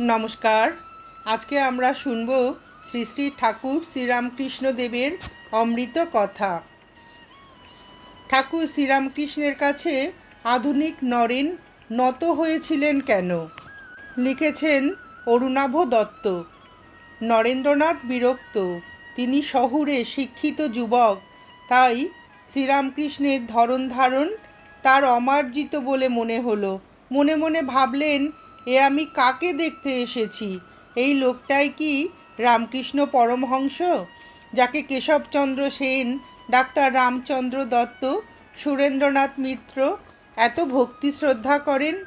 নমস্কার। আজকে আমরা শুনব শ্রী শ্রী ঠাকুর শ্রীরামকৃষ্ণ দেবের অমৃত কথা। ঠাকুর শ্রীরামকৃষ্ণের কাছে আধুনিক নরেন নত হয়েছিলেন কেন? লিখেছেন অরুণাভ দত্ত। নরেন্দ্রনাথ বিরক্ত। তিনি শহুরে শিক্ষিত যুবক। তাই শ্রীরামকৃষ্ণের ধরন ধারণ তার অমার্জিত বলে মনে হলো। মনে মনে ভাবলেন এ আমি কাকে দেখতে এসেছি? এই লোকটাই কি রামকৃষ্ণ পরমহংস? যাকে কেশবচন্দ্র সেন, ডাক্তার রামচন্দ্র দত্ত, সুরেন্দ্রনাথ মিত্র এত ভক্তি শ্রদ্ধা করেন?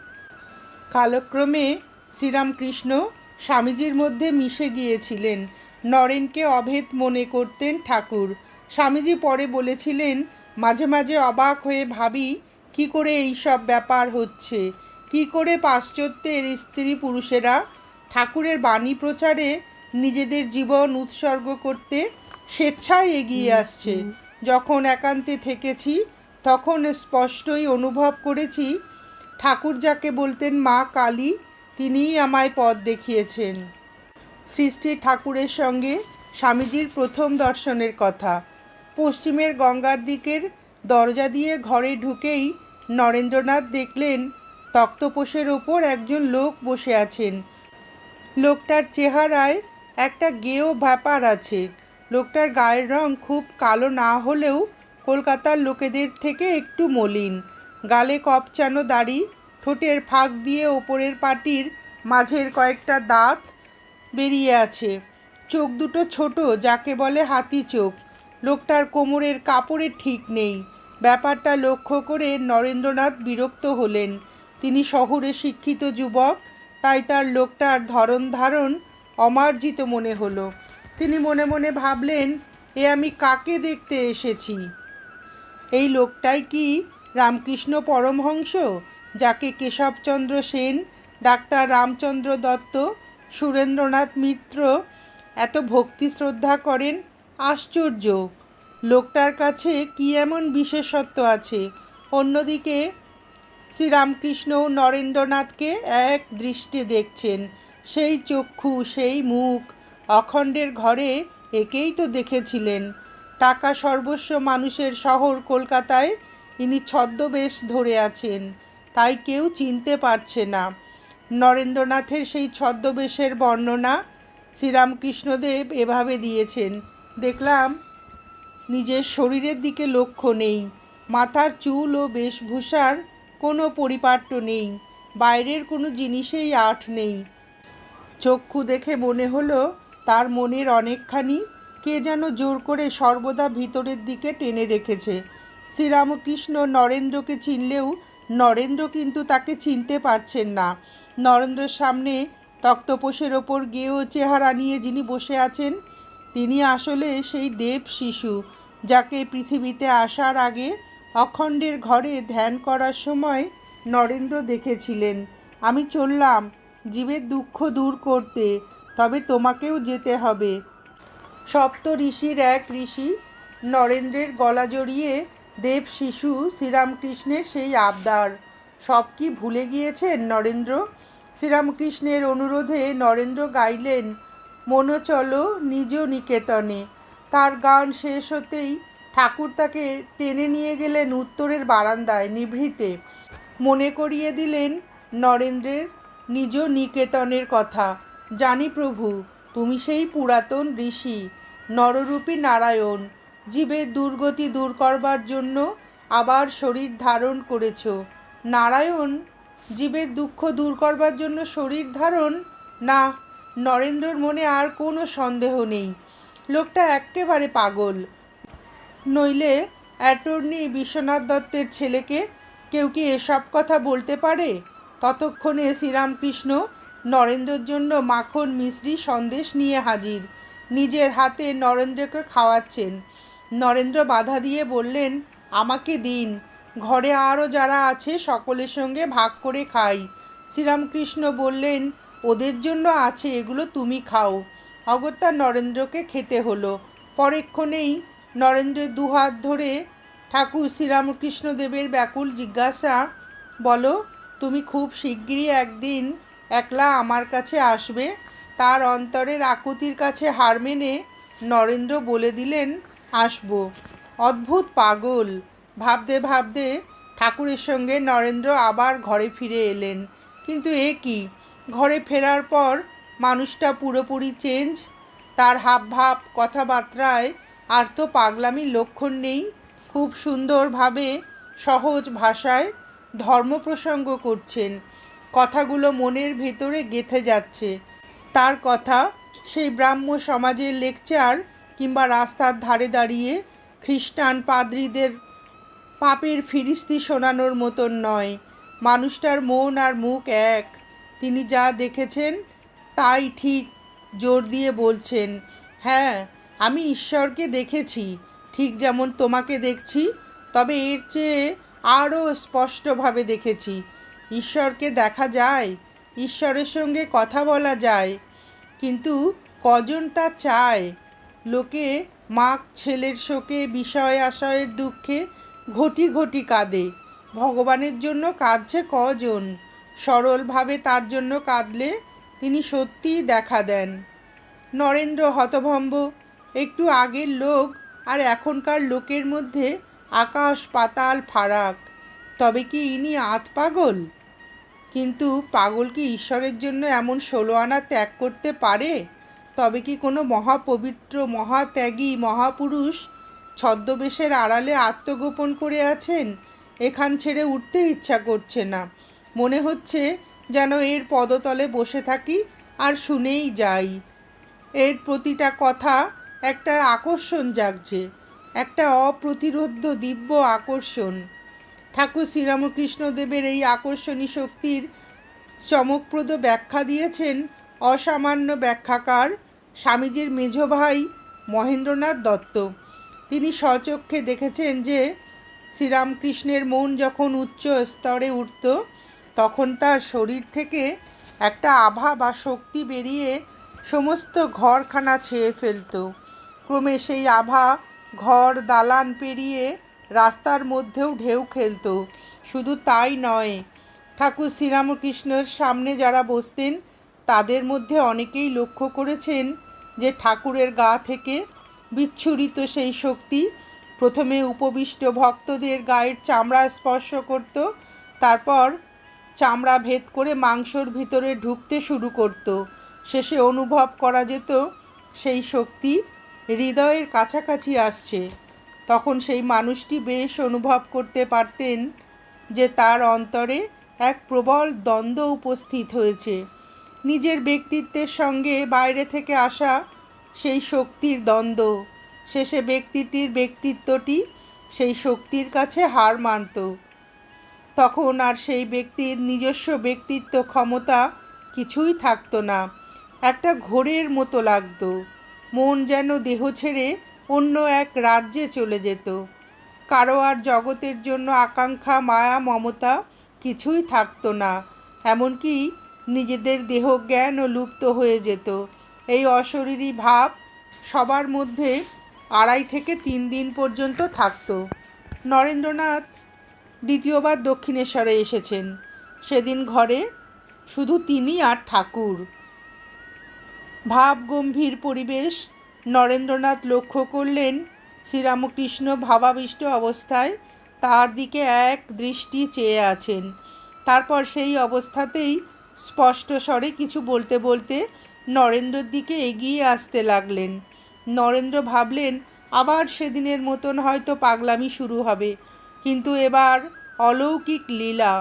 কালক্রমে শ্রীরামকৃষ্ণ স্বামীজির মধ্যে মিশে গিয়েছিলেন। নরেনকে অভেদ মনে করতেন ঠাকুর। স্বামীজি পরে বলেছিলেন, মাঝে মাঝে অবাক হয়ে ভাবি, কি করে এই সব ব্যাপার হচ্ছে? কি করে পাশ্চাত্যের স্ত্রী পুরুষেরা ঠাকুরের বাণী প্রচারে নিজেদের জীবন উৎসর্গ করতে স্বেচ্ছায় এগিয়ে আসছে? যখন একান্তে থেকেছি তখন স্পষ্টই অনুভব করেছি ঠাকুর যাকে বলতেন মা কালী তিনিই আমায় পথ দেখিয়েছেন। সৃষ্টি ঠাকুরের সঙ্গে স্বামীজির প্রথম দর্শনের কথা। পশ্চিমের গঙ্গার দিকের দরজা দিয়ে ঘরে ঢুকেই নরেন্দ্রনাথ দেখলেন তক্তপোষের ওপর একজন লোক বসে আছেন। লোকটার চেহারায় একটা গেও ব্যাপার আছে। লোকটার গায়ের রং খুব কালো না হলেও কলকাতার লোকেদের থেকে একটু মলিন। গালে কপচানো দাড়ি, ঠোঁটের ফাঁক দিয়ে ওপরের পাটির মাঝের কয়েকটা দাঁত বেরিয়ে আছে। চোখ দুটো ছোট, যাকে বলে হাতি চোখ। লোকটার কোমরের কাপড়ে ঠিক নেই। ব্যাপারটা লক্ষ্য করে নরেন্দ্রনাথ বিরক্ত হলেন। তিনি শহরে শিক্ষিত যুবক, তাই তার লোকটার ধরন ধারণ অমার্জিত মনে হলো। তিনি মনে মনে ভাবলেন, এ আমি কাকে দেখতে এসেছি? এই লোকটাই কি রামকৃষ্ণ পরমহংস, যাকে কেশবচন্দ্র সেন, ডাক্তার রামচন্দ্র দত্ত, সুরেন্দ্রনাথ মিত্র এত ভক্তি শ্রদ্ধা করেন? আশ্চর্য! লোকটার কাছে কি এমন বিশেষত্ব আছে? অন্যদিকে শ্রীরামকৃষ্ণ নরেন্দ্রনাথকে এক দৃষ্টে দেখছেন। সেই চক্ষু, সেই মুখ, অখণ্ডের ঘরে একেই তো দেখেছিলেন। টাকা সর্বস্ব মানুষের শহর কলকাতায় ইনি ছদ্মবেশ ধরে আছেন, তাই কেউ চিনতে পারছে না। নরেন্দ্রনাথের সেই ছদ্মবেশের বর্ণনা শ্রীরামকৃষ্ণদেব এভাবে দিয়েছেন, দেখলাম নিজের শরীরের দিকে লক্ষ্য নেই, মাথার চুল ও বেশভূষার কোনো পরিপাট্য নেই, বাইরের কোনো জিনিসেই আট নেই। চক্ষু দেখে মনে হলো তার মনের অনেকখানি কে যেন জোর করে সর্বদা ভিতরের দিকে টেনে রেখেছে। শ্রীরামকৃষ্ণ নরেন্দ্রকে চিনলেও নরেন্দ্র কিন্তু তাকে চিনতে পারছেন না। নরেন্দ্রের সামনে তক্তপোষের ওপর গেও চেহারা নিয়ে যিনি বসে আছেন, তিনি আসলে সেই দেব শিশু, যাকে পৃথিবীতে আসার আগে অখণ্ডের ঘরে ধ্যান করার সময় নরেন্দ্র দেখেছিলেন, আমি চললাম জীবের দুঃখ দূর করতে, তবে তোমাকেও যেতে হবে। সপ্ত ঋষির এক ঋষি নরেন্দ্রের গলা জড়িয়ে দেব শিশু শ্রীরামকৃষ্ণের সেই আবদার। সব কি ভুলে গিয়েছেন নরেন্দ্র? শ্রীরামকৃষ্ণের অনুরোধে নরেন্দ্র গাইলেন মনো চলো নিজ নিকেতনে। তার গান শেষ হতেই ঠাকুর তাকে টেনে নিয়ে গেলেন উত্তরের বারান্দায় নিভৃতে। মনে করিয়ে দিলেন নরেন্দ্রের নিজ নিকেতনের কথা। জানি প্রভু, তুমি সেই পুরাতন ঋষি, নররূপী নারায়ণ জীবের দুর্গতি দূর করবার জন্য আবার শরীর ধারণ করেছ। নারায়ণ, জীবের দুঃখ দূর করবার জন্য শরীর ধারণ? না, নরেন্দ্রর মনে আর কোনো সন্দেহ নেই। লোকটা এক্কেবারে পাগল। নইলে অ্যাটর্নি বিশ্বনাথ দত্তের ছেলেকে কেউ কি এসব কথা বলতে পারে? ততক্ষণে শ্রীরামকৃষ্ণ নরেন্দ্রের জন্য মাখন মিশ্রি সন্দেশ নিয়ে হাজির। নিজের হাতে নরেন্দ্রকে খাওয়াচ্ছেন। নরেন্দ্র বাধা দিয়ে বললেন, আমাকে দিন। ঘরে আরও যারা আছে সকলের সঙ্গে ভাগ করে খাই। শ্রীরামকৃষ্ণ বললেন, ওদের জন্য আছে এগুলো তুমি খাও। অগত্যা নরেন্দ্রকে খেতে হলো। পরেক্ষণেই নরেন্দ্রের দুহাত ধরে ঠাকুর শ্রীরামকৃষ্ণদেবের ব্যাকুল জিজ্ঞাসা, বলো, তুমি খুব শিগগিরই একদিন একলা আমার কাছে আসবে? তার অন্তরের আকুতির কাছে হার মেনে নরেন্দ্র বলে দিলেন, আসব। অদ্ভুত পাগল। ভাবতে ভাবতে ঠাকুরের সঙ্গে নরেন্দ্র আবার ঘরে ফিরে এলেন। কিন্তু এ কি? ঘরে ফেরার পর মানুষটা পুরোপুরি চেঞ্জ তার হাবভাব কথাবার্তায় আর তো পাগলামির লক্ষণ নেই। খুব সুন্দরভাবে সহজ ভাষায় ধর্ম প্রসঙ্গ করছেন। কথাগুলো মনের ভেতরে গেঁথে যাচ্ছে। তার কথা সেই ব্রাহ্ম সমাজের লেকচার কিংবা রাস্তার ধারে দাঁড়িয়ে খ্রিস্টান পাদ্রীদের পাপের ফিরিস্তি শোনানোর মতন নয়। মানুষটার মন আর মুখ এক। তিনি যা দেখেছেন তাই ঠিক জোর দিয়ে বলছেন হ্যাঁ আমি ঈশ্বরকে দেখেছি, ঠিক যেমন তোমাকে দেখছি, তবে এর চেয়ে আরও স্পষ্টভাবে দেখেছি। ঈশ্বরকে দেখা যায়, ঈশ্বরের সঙ্গে কথা বলা যায়, কিন্তু কজন তা চায়? লোকে মাক ছেলের শোকে, বিষয় আশয়ের দুঃখে ঘটি ঘটি কাঁদে। ভগবানের জন্য কাঁদছে কজন? সরলভাবে তার জন্য কাঁদলে তিনি সত্যিই দেখা দেন। নরেন্দ্র হতভম্ব একটু আগের লোক আর এখনকার লোকের মধ্যে আকাশ পাতাল ফারাক। তবে কি ইনি আত পাগল? কিন্তু পাগল কি ঈশ্বরের জন্য এমন ষোলো আনা ত্যাগ করতে পারে? তবে কি কোনো মহাপবিত্র, মহাত্যাগী, মহাপুরুষ ছদ্মবেশের আড়ালে আত্মগোপন করে আছেন? এখান ছেড়ে উঠতে ইচ্ছা করছে না। মনে হচ্ছে যেন এর পদতলে বসে থাকি আর শুনেই যাই। এর প্রতিটা কথা একটা আকর্ষণ জাগছে, একটা অপ্রতিরোধ্য দিব্য আকর্ষণ। ঠাকুর শ্রীরামকৃষ্ণদেবের এই আকর্ষণী শক্তির চমকপ্রদ ব্যাখ্যা দিয়েছেন অসামান্য ব্যাখ্যাকার স্বামীজির মেজ ভাই মহেন্দ্রনাথ দত্ত। তিনি স্বচক্ষে দেখেছেন যে শ্রীরামকৃষ্ণের মন যখন উচ্চ স্তরে উঠত, তখন তার শরীর থেকে একটা আভা বা শক্তি বেরিয়ে সমস্ত ঘরখানা ছেয়ে ফেলত। ক্রমে সেই আভা, ঘর, দালান পেরিয়ে রাস্তার মধ্যেও ঢেউ খেলত। শুধু তাই নয়, ঠাকুর শ্রীরামকৃষ্ণের সামনে যারা বসতেন, তাদের মধ্যে অনেকেই লক্ষ্য করেছেন যে ঠাকুরের গা থেকে বিচ্ছুরিত সেই শক্তি প্রথমে উপবিষ্ট ভক্তদের গায়ের চামড়া স্পর্শ করত, তারপর চামড়া ভেদ করে মাংসর ভিতরে ঢুকতে শুরু করত। শেষে অনুভব করা যেত সেই শক্তি হৃদয়ের কাছাকাছি আসছে। তখন সেই মানুষটি বেশ অনুভব করতে পারতেন যে তার অন্তরে এক প্রবল দ্বন্দ্ব উপস্থিত হয়েছে। নিজের ব্যক্তিত্বের সঙ্গে বাইরে থেকে আসা সেই শক্তির দ্বন্দ্ব। শেষে ব্যক্তিটির ব্যক্তিত্বটি সেই শক্তির কাছে হার মানত। তখন আর সেই ব্যক্তির নিজস্ব ব্যক্তিত্ব ক্ষমতা কিছুই থাকতো না। একটা ঘোরের মতো লাগতো। মন যেন দেহ ছেড়ে অন্য এক রাজ্যে চলে যেত। কারও আর জগতের জন্য আকাঙ্ক্ষা, মায়া, মমতা কিছুই থাকতো না, এমনকি নিজেদের দেহ জ্ঞানও লুপ্ত হয়ে যেত। এই অশরীরী ভাব সবার মধ্যে আড়াই থেকে তিন দিন পর্যন্ত থাকতো। নরেন্দ্রনাথ দ্বিতীয়বার দক্ষিণেশ্বরে এসেছেন। সেদিন ঘরে শুধু তিনি আর ঠাকুর। ভাব গম্ভীর পরিবেশ নরেন্দ্রনাথ লক্ষ্য করলেন শ্রীরামকৃষ্ণ ভাবাবিষ্ট অবস্থায় তার দিকে এক দৃষ্টি চেয়ে আছেন। তারপর সেই অবস্থাতেই স্পষ্ট স্বরে কিছু বলতে বলতে নরেন্দ্রর দিকে এগিয়ে আসতে লাগলেন। নরেন্দ্র ভাবলেন, আবার সেদিনের মতন হয়তো পাগলামি শুরু হবে, কিন্তু এবার অলৌকিক লীলা।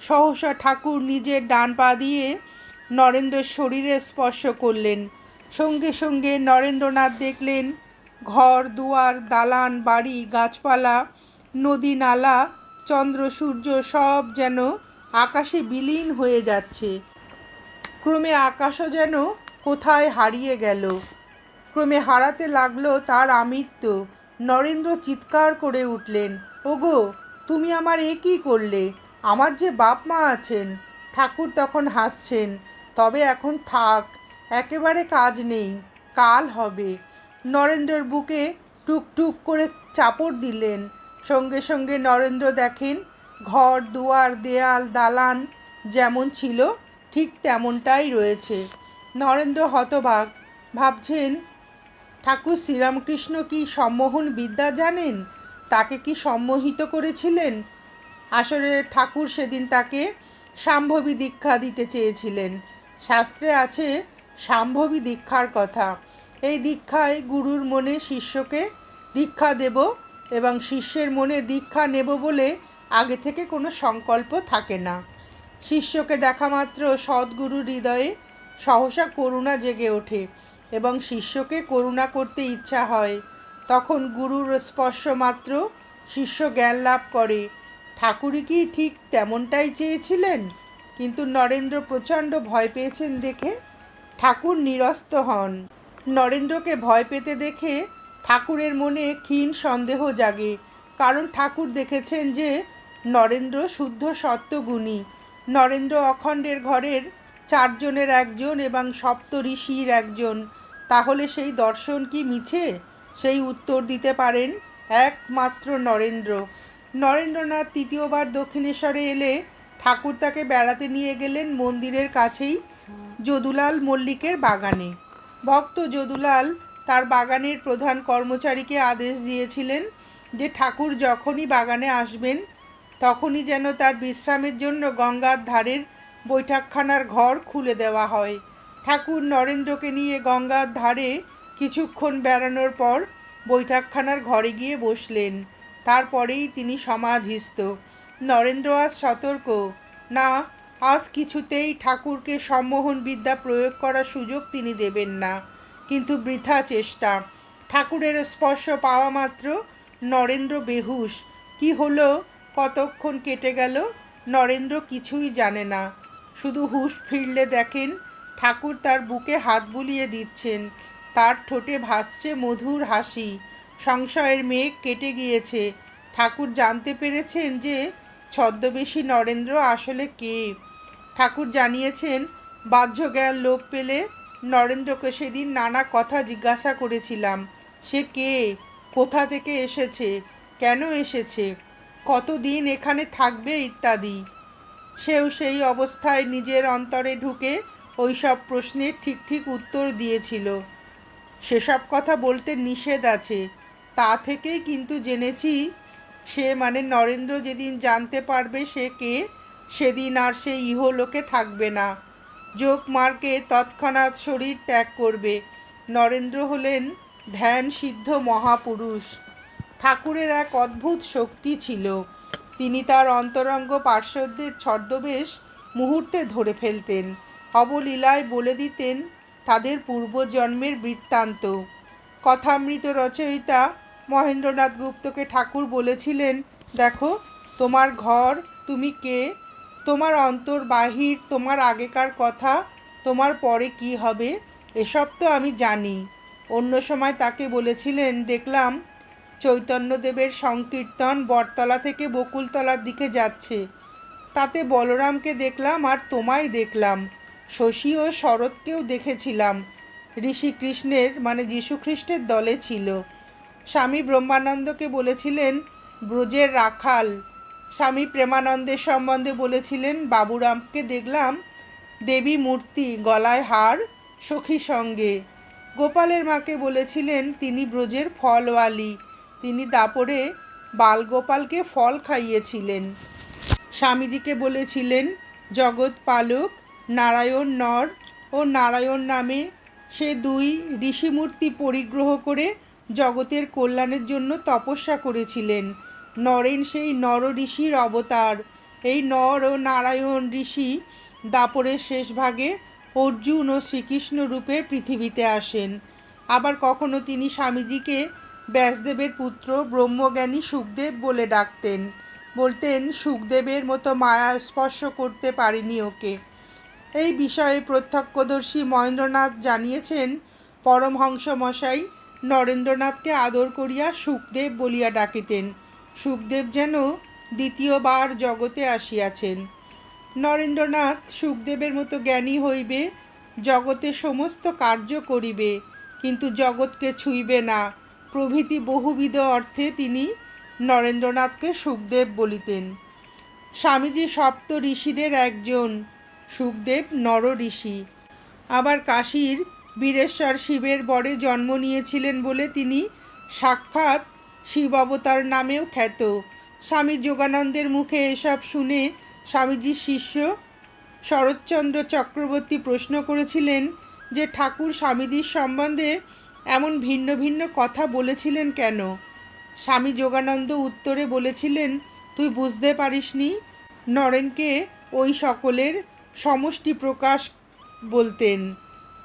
সহসা ঠাকুর নিজের ডান পা দিয়ে নরেন্দ্রের শরীরে স্পর্শ করলেন। সঙ্গে সঙ্গে নরেন্দ্রনাথ দেখলেন, ঘর, দুয়ার, দালান, বাড়ি, গাছপালা, নদী নালা, চন্দ্র, সূর্য সব যেন আকাশে বিলীন হয়ে যাচ্ছে। ক্রমে আকাশও যেন কোথায় হারিয়ে গেল। ক্রমে হারাতে লাগল তার আমৃত্য নরেন্দ্র চিৎকার করে উঠলেন, ওগো, তুমি আমার এ কী করলে? আমার যে বাপ মা আছেন। ঠাকুর তখন হাসছেন তবে এখন থাক, একেবারে কাজ নেই, কাল হবে। নরেন্দ্রর বুকে টুকটুক করে চাপড় দিলেন। সঙ্গে সঙ্গে নরেন্দ্র দেখেন, ঘর, দুয়ার, দেয়াল, দালান যেমন ছিল, ঠিক তেমনটাই রয়েছে। নরেন্দ্র হতবাক, ভাবছেন, ঠাকুর শ্রীরামকৃষ্ণ কি সম্মোহন বিদ্যা জানেন? তাকে কি সম্মোহিত করেছিলেন? আসলে ঠাকুর সেদিন তাকে শাম্ভবী দীক্ষা দিতে চেয়েছিলেন। শাস্ত্রে আছে, সাম্ভবী দীক্ষার কথা। এই দীক্ষায় গুরুর মনে শিষ্যকে দীক্ষা দেব এবং শিষ্যের মনে দীক্ষা নেব বলে আগে থেকে কোনো সংকল্প থাকে না। শিষ্যকে দেখা মাত্র সদ্গুরুর হৃদয়ে সহসা করুণা জেগে ওঠে এবং শিষ্যকে করুণা করতে ইচ্ছা হয়। তখন গুরুর স্পর্শ মাত্র শিষ্য জ্ঞান লাভ করে। ঠাকুরই কি ঠিক তেমনটাই চেয়েছিলেন? কিন্তু নরেন্দ্র প্রচণ্ড ভয় পেয়েছেন দেখে ঠাকুর নিরস্ত হন। নরেন্দ্রকে ভয় পেতে দেখে ঠাকুরের মনে ক্ষীণ সন্দেহ জাগে, কারণ ঠাকুর দেখেছেন যে নরেন্দ্র শুদ্ধ সত্যগুণী। নরেন্দ্র অখণ্ডের ঘরের চারজনের একজন এবং সপ্ত ঋষির একজন। তাহলে সেই দর্শন কি মিছে? সেই উত্তর দিতে পারেন একমাত্র নরেন্দ্র। নরেন্দ্রনাথ তৃতীয়বার দক্ষিণেশ্বরে এলে ঠাকুর তাকে বেড়াতে নিয়ে গেলেন মন্দিরের কাছেই যদুলাল মল্লিকের বাগানে। ভক্ত যদুলাল তার বাগানের প্রধান কর্মচারীকে আদেশ দিয়েছিলেন যে ঠাকুর যখনই বাগানে আসবেন, তখনই যেন তার বিশ্রামের জন্য গঙ্গার ধারের বৈঠকখানার ঘর খুলে দেওয়া হয়। ঠাকুর নরেন্দ্রকে নিয়ে গঙ্গার ধারে কিছুক্ষণ বেড়ানোর পর বৈঠকখানার ঘরে গিয়ে বসলেন। তারপরেই তিনি সমাধিস্থ। নরেন্দ্র আজ সতর্ক। না, আজ কিছুতেই ঠাকুরকে সম্মোহন বিদ্যা প্রয়োগ করার সুযোগ তিনি দেবেন না। কিন্তু বৃথা চেষ্টা। ঠাকুরের স্পর্শ পাওয়া মাত্র নরেন্দ্র বেহুশ। কি হলো? কতক্ষণ কেটে গেল? নরেন্দ্র কিছুই জানে না। শুধু হুশ ফিরলে দেখেন ঠাকুর তার বুকে হাত বুলিয়ে দিচ্ছেন। তার ঠোঁটে ভাসছে মধুর হাসি। সংশয়ের মেঘ কেটে গিয়েছে। ঠাকুর জানতে পেরেছেন যে ছদ্মবেশী নরেন্দ্র আসলে কে? ঠাকুর জানিয়েছেন, বাহ্য জ্ঞান লোপ পেলে নরেন্দ্রকে সেদিন নানা কথা জিজ্ঞাসা করেছিলাম। সে কে? কোথা থেকে এসেছে? কেন এসেছে? কতদিন এখানে থাকবে ইত্যাদি? সেও সেই অবস্থায় নিজের অন্তরে ঢুকে ওই সব প্রশ্নের ঠিক ঠিক উত্তর দিয়েছিল। সেসব কথা বলতে নিষেধ আছে। তা থেকেই কিন্তু জেনেছি সে মানে নরেন্দ্র যেদিন জানতে পারবে সে কে, সেদিন আর সে ইহলোকে থাকবে না। যোগ মার্কে তৎক্ষণাৎ শরীর ত্যাগ করবে। নরেন্দ্র হলেন ধ্যান সিদ্ধ মহাপুরুষ। ঠাকুরের এক অদ্ভুত শক্তি ছিল। তিনি তার অন্তরঙ্গ পার্শ্বদের ছদ্মবেশ মুহূর্তে ধরে ফেলতেন। অবলীলায় বলে দিতেন, তাদের পূর্বজন্মের বৃত্তান্ত। কথামৃত রচয়িতা মহেন্দ্রনাথ গুপ্তকে ঠাকুর বলেছিলেন, দেখো, তোমার ঘর, তুমি কে? তোমার অন্তর বাহির, তোমার আগেকার কথা, তোমার পরে কি হবে? এসব তো আমি জানি। অন্য সময় তাকে বলেছিলেন, দেখলাম, চৈতন্যদেবের সংকীর্তন বটতলা থেকে বকুলতলার দিকে যাচ্ছে। তাতে বলরামকে দেখলাম আর তোমায় দেখলাম। শশী ও শরৎকেও দেখেছিলাম। ঋষি কৃষ্ণের মানে যীশুখ্রিস্টের দলে ছিল। স্বামী ব্রহ্মানন্দকে বলেছিলেন, ব্রজের রাখাল। স্বামী প্রেমানন্দের সম্বন্ধে বলেছিলেন, বাবুরামকে দেখলাম দেবী মূর্তি, গলায় হার, সখী সঙ্গে। গোপালের মাকে বলেছিলেন, তিনি ব্রজের ফলওয়ালি। তিনি দাপরে বালগোপালকে ফল খাইয়েছিলেন। স্বামীজিকে বলেছিলেন, জগৎ পালক, নারায়ণ নর ও নারায়ণ নামে সে দুই ঋষিমূর্তি পরিগ্রহ করে জগতের কল্যাণের জন্য তপস্যা করেছিলেন। নরেন সেই নর ঋষির অবতার। এই নর ও নারায়ণ ঋষি দাপরের শেষ ভাগে অর্জুন ও শ্রীকৃষ্ণ রূপে পৃথিবীতে আসেন। আবার কখনো তিনি স্বামীজিকে ব্যাসদেবের পুত্র ব্রহ্মজ্ঞানী সুখদেব বলে ডাকতেন। বলতেন, সুখদেবের মতো মায়া স্পর্শ করতে পারিনি ওকে। এই বিষয়ে প্রত্যক্ষদর্শী মহেন্দ্রনাথ জানিয়েছেন, পরমহংস মশাই নরেন্দ্রনাথকে আদর করিয়া সুখদেব বলিয়া ডাকিতেন। সুখদেব যেন দ্বিতীয়বার জগতে আসিয়াছেন। নরেন্দ্রনাথ সুখদেবের মতো জ্ঞানী হইবে, জগতে সমস্ত কার্য করিবে, কিন্তু জগৎকে ছুঁইবে না। প্রভৃতি বহুবিধ অর্থে তিনি নরেন্দ্রনাথকে সুখদেব বলিতেন। স্বামীজি সপ্ত ঋষিদের একজন, সুখদেব নর ঋষি। আবার কাশীর বীরেশ্বর শিবের বরে জন্ম নিয়েছিলেন বলে তিনি সাক্ষাৎ শিব অবতার নামেও খ্যাত। স্বামী যোগানন্দের মুখে এসব শুনে স্বামীজির শিষ্য শরৎচন্দ্র চক্রবর্তী প্রশ্ন করেছিলেন যে, ঠাকুর, স্বামীজির সম্বন্ধে এমন ভিন্ন ভিন্ন কথা বলেছিলেন কেন? স্বামী যোগানন্দ উত্তরে বলেছিলেন, তুই বুঝতে পারিসনি নরেনকে ওই সকলের সমষ্টি প্রকাশ বলতেন।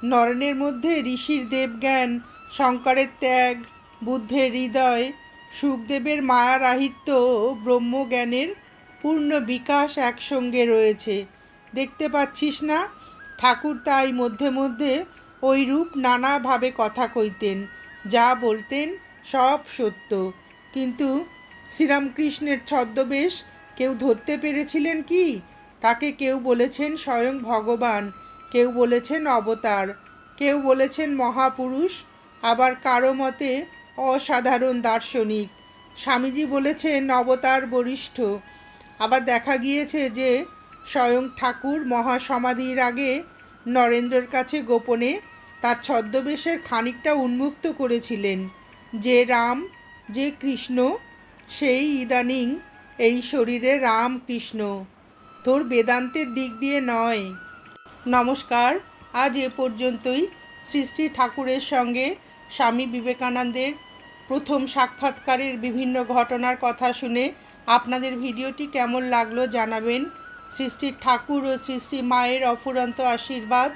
নরেনের মধ্যে ঋষির দেবজ্ঞান, শঙ্করের ত্যাগ, বুদ্ধের হৃদয়, সুখদেবের মায়ারাহিত্য ও ব্রহ্মজ্ঞানের পূর্ণ বিকাশ একসঙ্গে রয়েছে। দেখতে পাচ্ছিস না? ঠাকুর তাই মধ্যে মধ্যে ওই রূপ নানাভাবে কথা কইতেন, যা বলতেন সব সত্য। কিন্তু শ্রীরামকৃষ্ণের ছদ্মবেশ কেউ ধরতে পেরেছিলেন কি? তাকে কেউ বলেছেন স্বয়ং ভগবান। কেউ বলেছেন অবতার, কেউ বলেছেন মহাপুরুষ, আবার কারও মতে অসাধারণ দার্শনিক। স্বামীজি বলেছেন অবতার বরিষ্ঠ। আবার দেখা গিয়েছে যে স্বয়ং ঠাকুর মহাসমাধির আগে নরেন্দ্রর কাছে গোপনে তার ছদ্মবেশের খানিকটা উন্মুক্ত করেছিলেন। যে রাম, যে কৃষ্ণ, সেই ইদানিং এই শরীরে রাম কৃষ্ণ তোর বেদান্তের দিক দিয়ে নয়। নমস্কার। আজ এ পর্যন্তই। শ্রী ঠাকুরের সঙ্গে স্বামী বিবেকানন্দের প্রথম সাক্ষাৎকারের বিভিন্ন ঘটনার কথা শুনে আপনাদের ভিডিওটি কেমন লাগল জানাবেন। শ্রী ঠাকুর ও শ্রী মায়ের অফুরন্ত আশীর্বাদ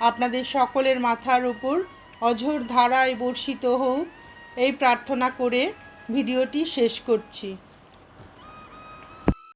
আপনাদের সকলের মাথার উপর অঝোর ধারায় বর্ষিত হোক। এই প্রার্থনা করে ভিডিওটি শেষ করছি।